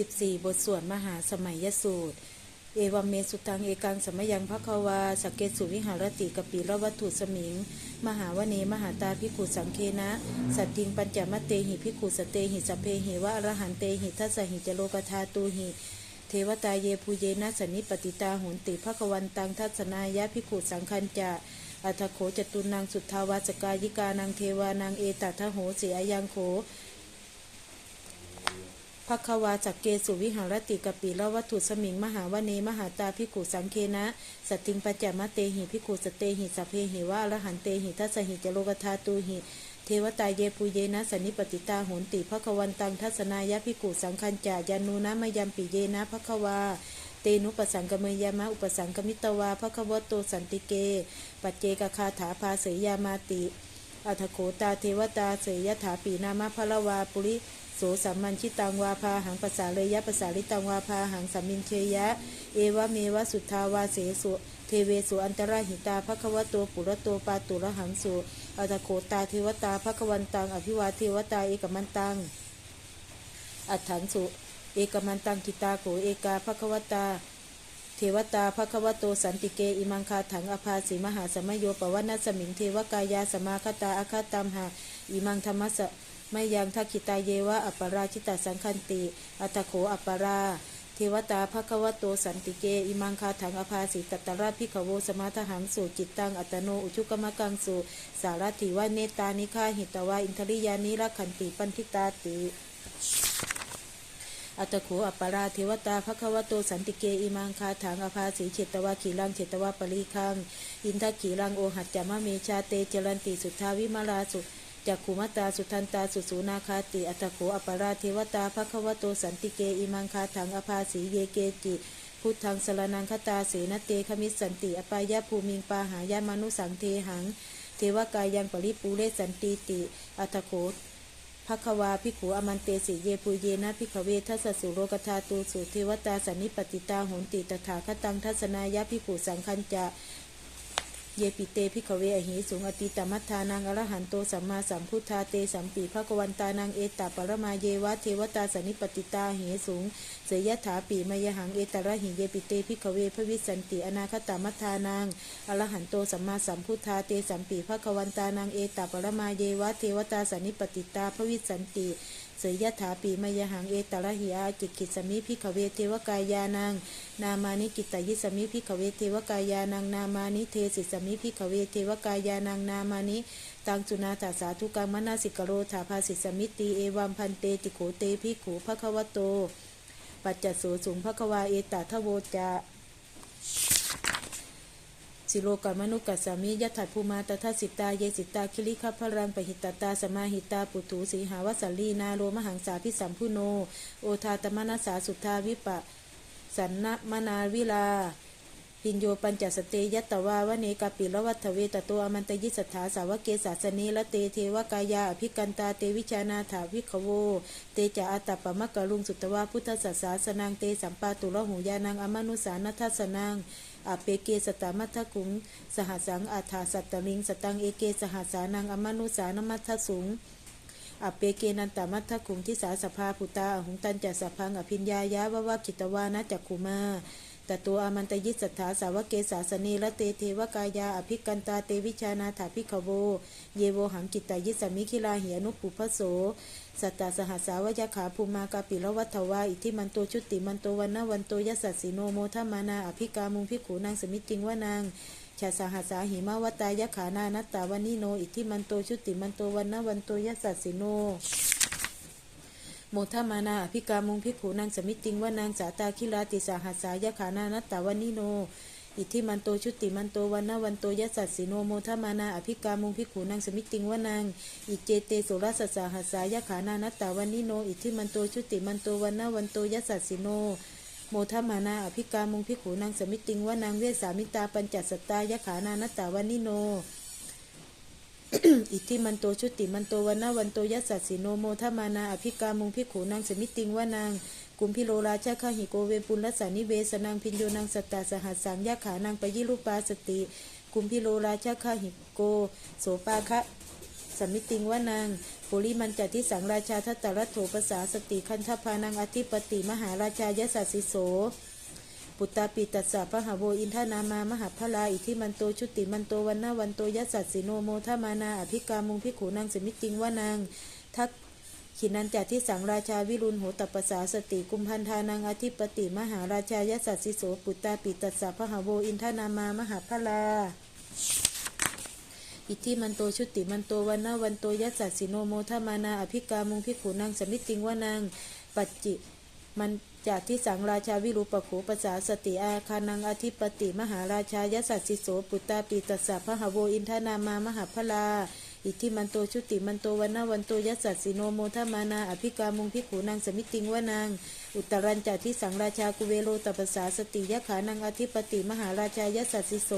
14 บทสวดมหาสมัยยสูตร เอวเมสุตังเอกังสมยังภควาสกเกสุวิหารติกปีรวัตถุสมิง มหาวเนมหาตาพิกุสังเคนะ สัตติงปัญจมเตหิพิกุสเตหิสัเพหิวะอรหันเตหิทัสสหิจโลกธาตูหิเทวตาเยภูเยนะสนิปติตาหุนติภควันตังทัศนายะพิกุสังคัญจะอัทโขจตุนังสุทธาวาสกายิกานังเทวานังเอตัทโหสีอายังโข ภควาจักเกสุวิหารติกปีละวัตถุสมิง มหาวเนมหาตาพิกุสังเคนะสตติงปัจจมเตหิพิกุสเตหิสัพเพหิวะอรหันเตหิทัสหิจโลกธาตูหิเทวตาเยปุเยนะสนนิปติตาโหนติภควันตังทัศนายะพิกุสังคัญจายานูนะมยัมปิเยนะภควาเตนุปสังกเมยามะอุปสังกมิตวาภควโตสันติเก ปัจเจกคาถาภาเสยามาติอัทโขตาเทวตาเสยยถาปีนามะพะละวาปุริ สสัมมันชิตังวาพาหังภาษาเลยะภาษาลิตังวาพาหังสัมมินเชยะ เอวะเมวะสุทธาวาเสสุเทเวสุอันตรหิตาภควโตปุระโตปาตุระหังสุอัทโขตาเทวตาภควันตัง อภิวาเทวตาเอกมันตัง อัฏฐันสุเอกมันตังกิตาโขเอกาภควตาเทวตาภควโตสันติเกอิมังคาถังอภาสีมหาสมโยปวนัสสมิงเทวกายาสมาคตาอาคาตัมหาอิมังธรรมสะ ไม่ยังทักขิตาเยวะอัปปราชิตาสังคันติ อัตโขอัปปราเทวตาภควโตสันติเก อิมังคาถังอภาสีตตระพิขโวสมาทหังสุจิตตัง อัตโน อุชุกมะกังสุสารถิวะเนตานิฆาหิตวาอินทริยานิรักขันติปันทิตาติอัตโขอัปปาราเทวตาภควโตสันติเกอิมังคาถังอภาสีเฉตวาขีรังเฉตวาปริคัง อินทขีรังโอหัจจามะเมชาเตจรันติสุทธาวิมาราสุ จักขุมตาสุทันตาสุสูนาคาติ อัตโขอัปปาราเทวตาภควโตสันติเกอิมังคาถังอภาสีเยเกจิพุทธังสรนังคตาเสนเตขมิสสันติ อปายาภูมิงปาหายามนุสังเทหัง เทวกายังปริปูเรสันติติ อัตโขภควาภิขุอมันเตสิเยปุเยนะภิขเวทัสสุโรกธาตูสุเทวตาสันนิปติตาโหนติตถาคตังทัศนายะภิขุสังคัญจะ เยปิเตภิกเวอหิสุงอติตมัทธานังอรหันโตสัมมาสัมพุทธาเตสัมปีภควันตานังเอตตาปรมาเยวะเทวตาสนิปติตาเหสุงเสยยถาปีมยหังเอตระหิเยปิเตภิกเวพระวิสันติอนาคตามัทธานังอรหันโตสัมมาสัมพุทธาเตสัมปีภควันตานังเอตตาปรมาเยวะเทวตาสนิปติตาพระวิสันติเสยยถาปีมยหังเอตระหิอาจิกิสมิพิขเวเทวกายานังนามานิกิตายิสมิพิขเวเทวกายานังนามานิเทสิสมิพิขเวเทวกายานังนามานิตังจุนาตาสาธุกังมนาสิกโรธาภาสิสมิติเอวัมพันเตติโขเตพิขูภควโต ปัจจโสสุงภควาเอตตาทโวจะ สิโลกามนุกัสสามิยถัดภูมาตทัสิตา เยสิตา คิริคัพรังปหิตตา สมาหิตา ปุถุสีหาวสัลลีนาโรมหังสาพิสัมพุโน โอทาตมนัสสาสุทธาวิปะ สันนมนาวิลา พินโยปัญจสเตยัตวาวเนกาปิละวัฏเวตโตอมันตยิสทธาสาวเกศาสเนละเตเทวกายาภิกันตาเตวิชานาถาวิขโว เตจาอัตตปะมะกะลุงสุตวาพุทธสัสสาสนังเตสัมปาตุละหูยานังอมนุสานัทสนังอาเปเกสตามัทธกุง สหัสังอาถาสัตตลิงสตังเอเกสหัสสานังอมนุสานมัทธสุงอเปเกนันตามัทธคุงทิสาสภาพุตาหุงตันจัสพังอภิญญายาวะวะกิตวานะจักขุมา ตตัวอามันตยิสัทธาสาวกเกสาสเนละเตเทวกายาอภิกันตาเตวิชานาถาภิกขโว เยโวหังกิตายิสมิคิลาเหียนุปุพโส สัตตาสหัสาวยขาภูมากาปิละวัฏวาอิทิมันโตชุติมันโตวันนวันโตยสสสสิโนโมทมานาอภิกามุงพิขูนางสมิจิงวานางชาสหัสาหิมาวตายขานานัตตาวันนิโน อิทิมันโตชุติมันโตวันนวันโตยสสสสิโน โมทมานาอภิกามุงพิขูนางสมิติงว่านางสาตาคิลาติสาหัสสายะขานานัตตาวันิโน อิทธิมันโตชุติมันโตวันนาวันโตยัสสัสสิโนโมทมานาอภิกามุงพิขูนางสมิติงว่านางอิเจเตโสรสัสสาหัสสายะขานานัตตาวันนิโน อิทธิมันโตชุติมันโตวันนาวันโตยัสสัสสิโนโมทมานาอภิกามุงพิขูนางสมิติงว่านางเวสามิตาปัญจสตายะขานานัตตาวันนิโน อิทธิมันโตชุติมันโตวันนาวันโตยัสสัสสิโนโมทมานาอภิกามุงพิขูนางสมิติงว่านางกุมพิโลราชาคาหิโกเวปุลลสานิเวสนางพินโยนางสตตาสหัสสังยะขานางปยิรูปาสติ กุมพิโลราชาคาหิโก โสปาคะสมิติงวานังปุริมันจัติสังราชาทัตตรัตโถภาษาสติคันธพานังอธิปติมหาราชายสัสสิโส ปุตตาปิตัสสะพระหาโวอินทนามามหาพลาอิทิมันโตชุติมันโตวันนาวันโตยัสสัสสิโนโมทมานาอภิกามุงพิขูนางสมิติงวนังทักขินันจัติสังราชาวิรุณโหตปสาสติกุมพันธานังอธิปติมหาราชายสัสสิโสปุตตาปิตัสสะพระหาโวอินทนามามหาพลาอิทธิมันโตชุติมันโตวันนาวันโตยัสสัสสิโนโมทมานาอภิกามุงพิขูนางสมิติงวนังปัจจิมัน จากที่สังราชาวิรูปโขปสาสติอาคานังอธิปติมหาราชายสัสสิโสปุตตาปิตัสสะพระหโวอินทนามามหาพลาอิทธิมันโตชุติมันโตวันนาวันโตยัสสัสสิโนโมทมานาอภิกามุงพิขูนางสมิติงวนังอุตรันจากที่สังราชากุเวโรตปสาสติยะขานังอธิปติมหาราชายสัสสิโส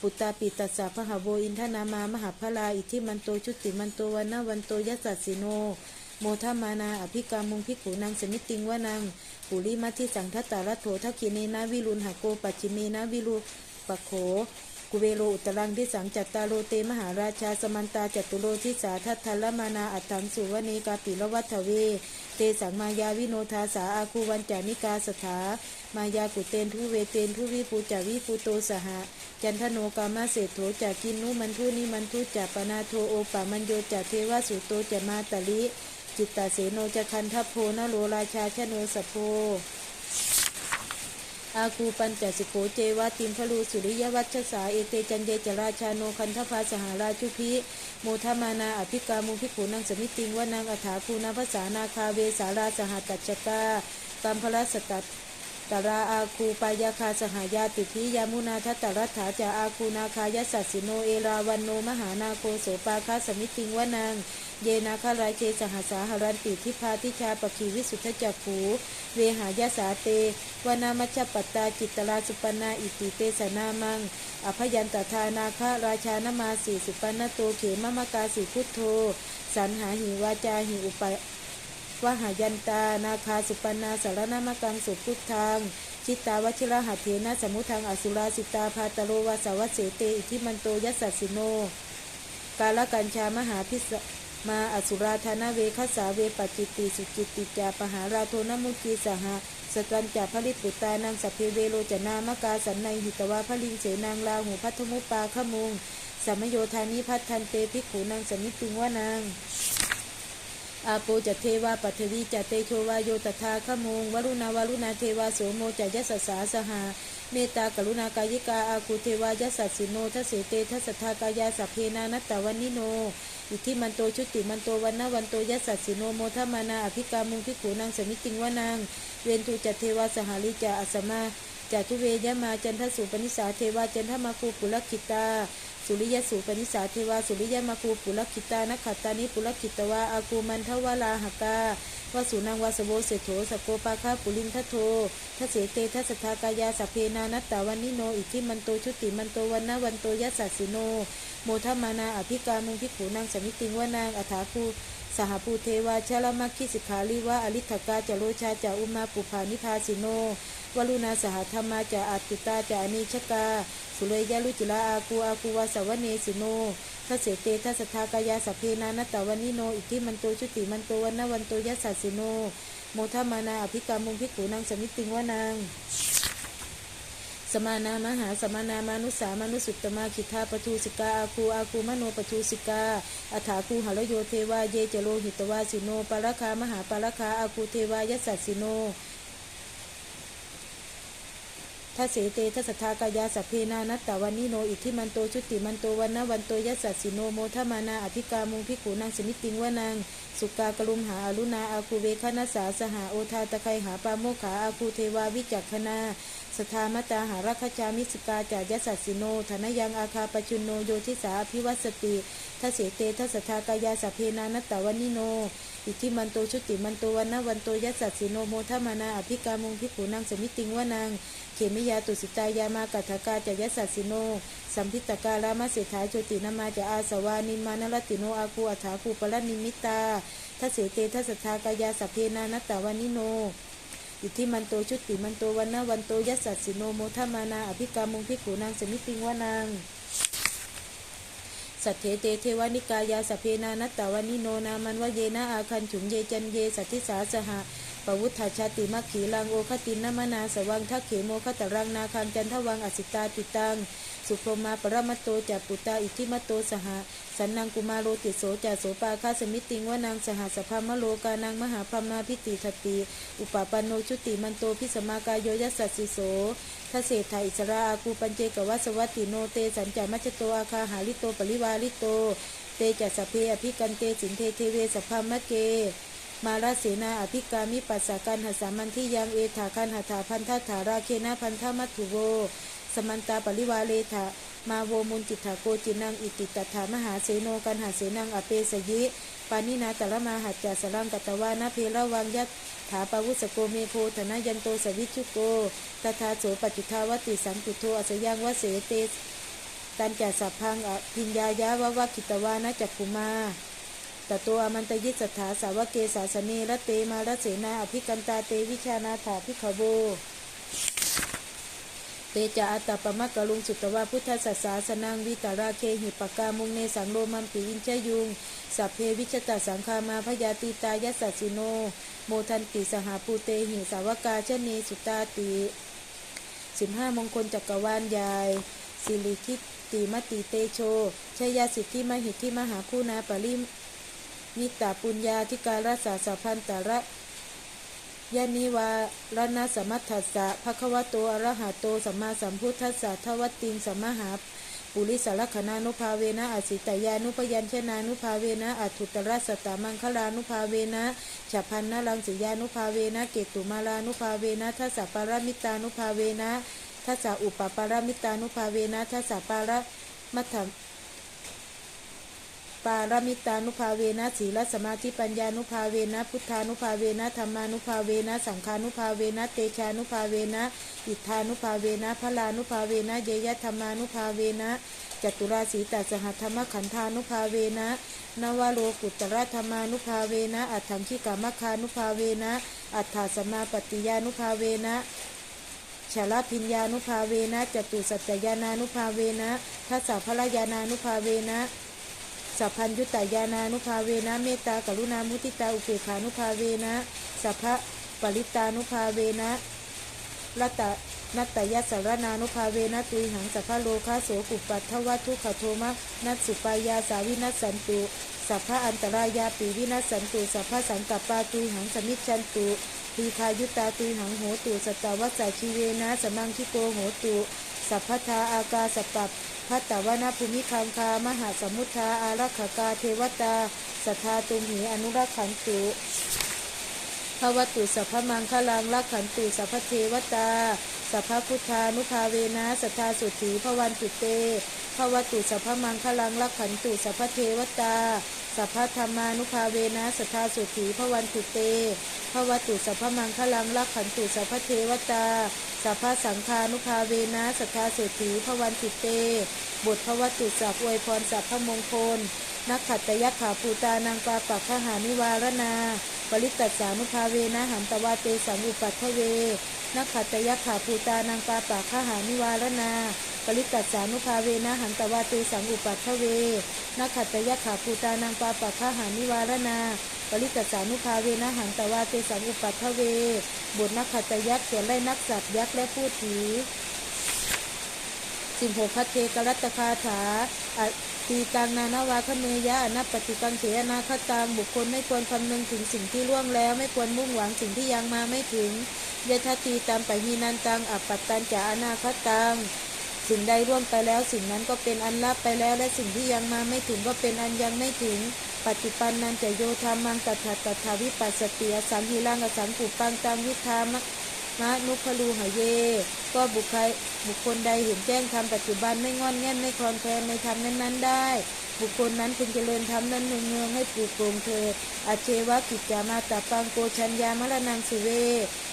ปุตตาปิตัสสะพหโวอินทนามามหาพลาอิทธิมันโตชุติมันโตวันนาวันโตยัสสัสสิโน โมทมานาอภิกามุงพิขูนางสมิติงวนังปุริมัทิสังทัตตารัตโถทักขิเนนาวิรุณหโกปัจจิเมนาวิรุปโขกุเวโรอุตรังที่สังจัตตาโรเตมหาราชาสมันตาจัตุโรทิสาทัตทัลมานาอัตถังสุวเนกาปิละวัฏเว เตสังมายาวิโนทาสาอาคูวันจานิกาสถามายากุเตนทุเวเตนทุวิปูจาวิปูโตสหะจันทโนกามาเศรษโถจากกินนุมันทุนิมันทุจากปนาโทโอปามันโยจากเทวสุโตจะมาตลิ จิตตาเสโนจะคันทัพโพนโรราชาชโนสะโพอาคูปัญจสิโกเจวะติมพลูสุริยวัชสาเอเตจันเยจราชาโนคันทภาสหาราชุพิโมทมานาอภิกามุพิขุนังสมิติงวานางอัฐาภูนาภาษานาคาเวสาราสหตัจจกากัมพลสตัต ตราอาคูปายาคาสหายาติทิยามุนาทัตรัฐาจาอาคูนาคายสัสสิโนเอราวันโนมหานาโคโสปาคาสมิติงวานางเยนาคารายเจสหสาหารันติทิพาทิชาปคีวิสุทธจักขูเวหายาสาเตวนามัชฌปตตาจิตตราสุปนาอิติเตสนามัง อภยันตทานาคาราชานมาสีสุปนโตเขมมกาสีพุทโธ สันหาหิวาจาหิอุป วหายันตา นาคาสุปนาสารนามกังสุพุทธังชิตาวชิระหัตเถนะสมุทังอสุราสิตาพาตโรวาสวัสเสเตอิทิมันโตยัสสสิโน กาลกัญชามหาพิสมาอสุราธนาเวคัสสาเวปจิตติสุจิตติจาปหาราโทนมุกีสหะสตรัญจาภริตปุตตานังสัพเพเวโรจนามกาสันในหิตวาพลิงเสนางลาหูพัทมุปาขมุงสัมโยธานิพัทธันเตภิกขูนางสมิติงวานาง อาโปจะเทวาปัทวีจะเตโชวาโยตถาขมงวรุณาวรุณาเทวาโสโมจะยัสสาสหาเมตตากรุณากายิกาอาคูเทวายัสสิโนทัสเสเตทัสสทากายาสัพเพนานัตตวันนิโน อิทธิมันโตชุติมันโตวันนาวันโตยัสสิโนโมทมานาอภิกามุงพิขูนางสมิติงวานางเวนตุจัตเทวาสหาริจาอัสมาจาตุเวยมาจันทสุปนิสาเทวาจันทมาคูปุลคิตา สุริยสูปนิสาเทวาสุริยมาคูปุลคิตานักขัตตานิปุลคิตวาอากูมันทวาลาหกาวาสุนังวาสโวเสโถสโกปาคาปุลินทโททัศเสเตทัสทากายาสเพนานัตตาวันนิโน อิทิมันโตชุติมันโตวันนาวันโตยัสสสิโน โมทมานาอภิกามุงพิขูนางสมิติงวานางอัฐาคู สหภูเทวาชลมัคคิสิกขาลิวะอลิทกาจโรชาจาอุมาปุภานิพาสิโนวลุนาสหธรรมาจาอัตติตาจาอนิชกา สุเลยยะลุจิลาอากูอากูวาสวเนสิโนทัเสเตทัสทากายาสัพเพนานตตาวันนิโน อิทิมันโตชุติมันโตวันนาวันโตยัสสสิโน โมทมานาอภิกามุงพิขูนางสมิติงวานาง สมานามหาสมานามานุสามานุสุตตมาคิทาปทูสิกาอาคูอาคูมโนปทูสิกาอัฐาคูหรโยเทวาเยเจโลหิตวาสิโนปารคามหาปารคาอาคูเทวายัสสสิโน ทัสเสเตทัสทากายาสัพเพนานัตตวันนิโนอิทธิมันโตชุติมันโตวันนาวันโตยัสสสิโนโมทมานาอภิกามุงพิขูนางสมิติงวานางสุกากรุมหาอรุณาอาคูเวคณสาสหาโอทาตะไคหาปาโมขาอาคูเทวาวิจักขณาสทามตาหารัคจามิสกาจายัสสสิโนธนยังอาคาปจุนโนโยทิสาอภิวัสติทัสเสเตทัสทากายาสัพเพนานัตตวันนิโน อิทธิมันโตชุติมันโตวันนาวันโตยัสสสิโนโมทมานาอภิกามุงพิขูนางสมิติงวานางเขมิยาตุสิตายามากัทกาจยัสสสิโน สัมพิตกาลามาเสถาโจตินามาจะอาสวานิมานรติโนอาคูอัฐาคูปรนิมิตาทัสเสเตทัสทากายาสัพเพนานัตตาวันนิโนอิทธิมันโตชุติมันโตวันนาวันโตยัสสสิโนโมทมานาอภิกามุงพิขูนางสมิติงวานาง สัทเทเตเทวานิกายาสเพนานัตตาวานิโนนามันวเยนะอาคันฉุงเยจันเยสัทธิสาสหะปวุฒาชาติมัคขีลังโอคตินนมนาสวังทักเขโมคตรังนาคังจันทวังอสิตาติตัง สุพรมาปรมัตโตจัปุตตาอิทิมัตโตสหะสันนังกุมารโรติโสจาโสปาคาสมิติงวานางสหสภามโลกานางมหาพรหมาพิติทติ อุปปันโนชุติมันโตพิสมากายโยยัสสสสิโสทเศรษฐาอิสราอาคูปัญเจกวัสวัติโนเตสัญจามัจจโตอาคาหาลิโตปริวาลิโต เตจัสสพเพอภิกันเตสินเทเทเวสพพามะเกมาราเสนาอภิกามิปัสสากันหัสามันที่ยังเอถาคันหัตถาพันธาถาราเคนะพันธมัตถุโว สมันตาปริวาเลถามาโวมุนจิตถาโกจินังอิติตถามหาเสโนกันหาเสนังอเปสยิปานินาตละมาหัจจาสลังกัตวานาเพระวังยัตถาปวุสโกเมโพธนายันโตสวิชุโกตถาโสปจิทาวติสังกุโทอสยังวเสเตตันจัสัพพังอภิญญายาวะวะคิตวานะจักขุมาตตัวอมันตยิสถาสาวกเกสาสเนระเตมาระเสนาอภิกันตาเตวิชานาถาภิขโว เตจาอัตตปมะกะลุงสุตวาพุทธสัสสาสนังวิตาราเคหิปกามุงเนสังโลมัมปีอินชยุงสัพเพวิชตาสังคามาพยาติตายัสสสิโน โมทันติสหาปูเตหิสาวกาชเนสุตาติสิบห้ามงคลจักรวาลยาย สิริคิตติมติเตโชชยาสิทธิมหิทธิมหาคูนาปริมิตาปุญญาธิการสาสพันตระ ยานิวารณสมัทธัสสะภควโตอะระหะโตสัมมาสัมพุทธัสสะทวัตติงสัมมหาปุริสารคณานุภาเวนะอสิตยานุปยัญชนานุภาเวนะอัตุตระสตามังคลานุภาเวนะฉัพันนรังสิยานุภาเวนะเกตุมาลานุภาเวนะทัสสะปารามิตานุภาเวนะทัสสะอุปปารามิตานุภาเวนะทัสสะปารามัทธ ปารามิตานุภาเวนะศีลสมาธิปัญญานุภาเวนะพุทธานุภาเวนะธรรมานุภาเวนะสังฆานุภาเวนะเตชานุภาเวนะอิทธานุภาเวนะพลานุภาเวนะเยยะธรรมานุภาเวนะจตุราสีตาสหธรรมขันธานุภาเวนะนวโรกุตระธรรมานุภาเวนะอัตถังคิกามคานุภาเวนะอัฏฐาสมาปฏิยานุภาเวนะชาลพิญญานุภาเวนะจตุสัจจยานานุภาเวนะทัสสะพระยานานุภาเวนะ สัพพัญยุตตายานานุภาเวนะเมตตากรุณามุติตาอุเบกขานุภาเวนะสัพพะปริตานุภาเวนะรัตต นัตตยสารนานุภาเวนะตุยหังสัพพะโลคาโสกุปปัทถวัตทุขโทมะนัสสุปายาสาวินัสสันตุสัพพะอันตรายาปีวินัสสันตุสัพพะสังกัปปาตุยหังสมิจฉันตุทีคายุตตาตุยหังโหตุสัตวัสสาชีเวนะสมังคิโกโหตุสัพพทาอากาสปัปพัตตวนาภูมิคังคามหาสมุทธาอารักขกาเทวตาสัทธาตุมหีอนุรักขันตุ ภวตุสัพพมังคลังรักขันตุสัพพเทวตา สัพพพุทธานุภาเวนะสัทธาสุถีพวันตุเตภวตุสัพพมังคลังรักขันตุสัพพเทวตา สัพพธรรมานุภาเวนะสัทธาสุถีพวันตุเตภวตุสัพพมังคลังรักขันตุสัพพเทวตา สัพพสังฆานุภาเวนะสัทธาสุถีพวันติเต บทพระวัตุสัพอวยพรสัพพมงคลนักขัตยักขาภูตานังปาปักขหานิวารนา ปริตตัสสานุภาเวนะหันตวาเตสังอุปัตถเวนักขัตยักขาภูตานังปาปักขหานิวารนา ปริตตัสสานุภาเวนะหันตวาเตสังอุปัตถเวนักขัตยักขาภูตานังปาปักขหานิวารนาปริตตัสานุภาเวนะหันตวาเตสังอุปัตถเวบทนักขัตยักษ์สวนไล่นักสัตว์ยักษ์และผู้ถือสิบหกพัทเทกรัตคาถา ตีตังนานาวาคเมยะอนัปปฏิกังเขอนาคตังบุคคลไม่ควรคำนึงถึงสิ่งที่ล่วงแล้ว ไม่ควรมุ่งหวังสิ่งที่ยังมาไม่ถึงยะทตีตามไปหีนันตังอัปปัตตันจะอนาคตังสิ่งใดร่วงไปแล้วสิ่งนั้นก็เป็นอันลับไปแล้ว และสิ่งที่ยังมาไม่ถึงก็เป็นอันยังไม่ถึง ปัจจุบันนันจะโยธามังตัถาตัถาวิปัสสติอสังหิรังอสังกุปังตังวิธามะ มะนุพลูหเย ก็บุคคลบุคคลใดเห็นแจ้งธรรมปัจจุบันไม่งอนแง่นไม่คลอนแคลนในธรรมนั้นๆ ได้ บุคคลนั้นพึงเจริญธรรมนั้นเนืองให้ปลูกโปรงเถิดอาเชวะกิจจามาตาปังโกชัญญามรณังสิเว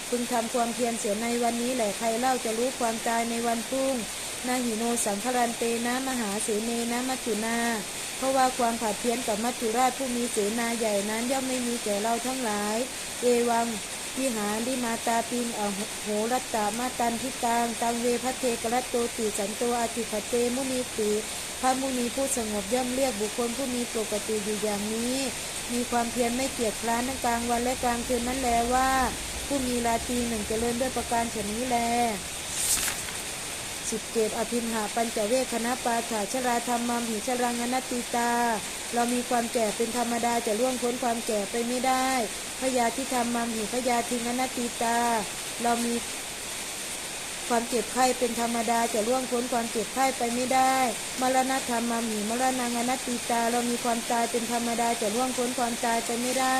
พึงทำความเพียรเสียในวันนี้แหละใครเล่าจะรู้ความตายในวันพรุ่งนาหิโนสังครันเตนะมหาเสเนนะมัจจุนาเพราะว่าความผัดเพี้ยนกับมัจจุราชผู้มีเสนาใหญ่นั้นย่อมไม่มีแก่เราทั้งหลาย เอวัง วิหาริมาตาปิงอโหรัตตามาตันทิตังตังเวพระเทกรัตโตติสันโตอาติขเตมุนีติพระมุนีผู้สงบย่อมเรียกบุคคลผู้มีปกติอยู่อย่างนี้ มีความเพียรไม่เกียจคร้านทั้งกลางวันและกลางคืนนั้นแลว่า ผู้มีราตรีหนึ่งเจริญด้วยประการฉนี้แลสิบเกตอภินหาปัญจเวคคณะปาถาชราธรรมมหิชรังอนัตติตา เรามีความแก่เป็นธรรมดาจะล่วงพ้นความแก่ไปไม่ได้ พยาธิธรรมัมหิพยาธิงนติตา เรามีความเจ็บไข้เป็นธรรมดาจะล่วงพ้นความเจ็บไข้ไปไม่ได้ มรณะธรรมัมหิมรณังอนัตติตา เรามีความตายเป็นธรรมดาจะล่วงพ้นความตายไปไม่ได้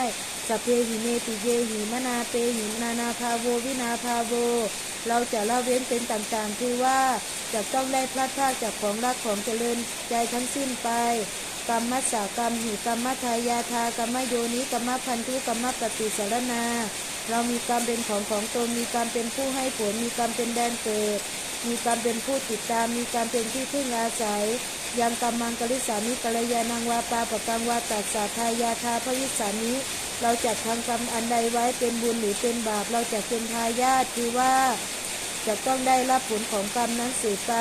สัพเพหิเมติเยหิมนาเปหินานาภาโววินาภาโว เราจะละเว้นเป็นต่างๆ คือว่าจะต้องได้พลัดพรากจากของรักของเจริญใจทั้งสิ้นไป กรรมมัสสากรรมหิกรรมมัทายาทากรรมโยนิกรรมพันธุกรรมปฏิสารนา เรามีกรรมเป็นของของตนมีกรรมเป็นผู้ให้ผลมีกรรมเป็นแดนเกิด มีกรรมเป็นผู้ติดตาม มีกรรมเป็นที่พึ่งอาศัยยังกรรมังกลิสานิกัลยานังวาปาปะกังวาตัสสาทายาทาพวิสานิเราจัดทำกรรมอันใดไว้เป็นบุญหรือเป็นบาปเราจะเป็นทายาทคือว่า จะต้องได้รับผลของกรรมนั้นสืบไป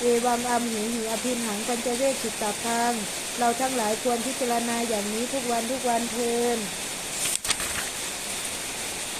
เอวังอัมหิหิอภินหังปัญจเวกขิตตาพัง เราทั้งหลายควรพิจารณาอย่างนี้ทุกวันทุกวันเพลิน